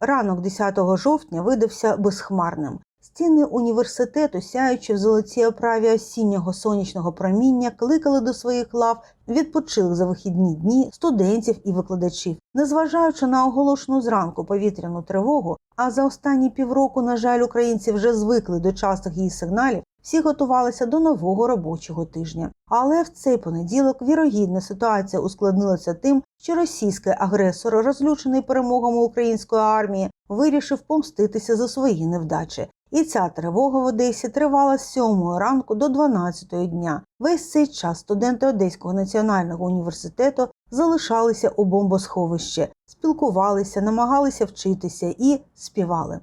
Ранок 10 жовтня видався безхмарним. Стіни університету, сяючи в золотій оправі осіннього сонячного проміння, кликали до своїх лав відпочилих за вихідні дні студентів і викладачів. Незважаючи на оголошену зранку повітряну тривогу, а за останні півроку, на жаль, українці вже звикли до частих її сигналів. Всі готувалися до нового робочого тижня. Але в цей понеділок вірогідна ситуація ускладнилася тим, що російський агресор, розлючений перемогами української армії, вирішив помститися за свої невдачі. І ця тривога в Одесі тривала з 7 ранку до 12 дня. Весь цей час студенти Одеського національного університету залишалися у бомбосховищі, спілкувалися, намагалися вчитися і співали.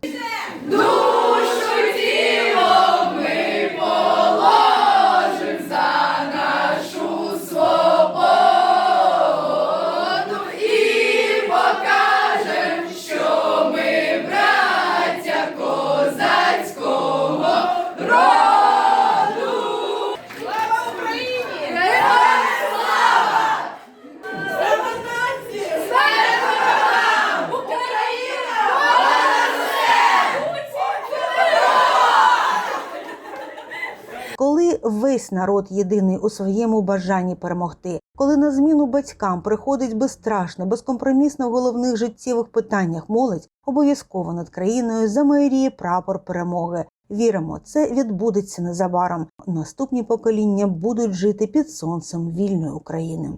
Коли весь народ єдиний у своєму бажанні перемогти, коли на зміну батькам приходить безстрашно, безкомпромісно в головних життєвих питаннях молодь, обов'язково над країною замайоріє прапор перемоги. Віримо, це відбудеться незабаром. Наступні покоління будуть жити під сонцем вільної України.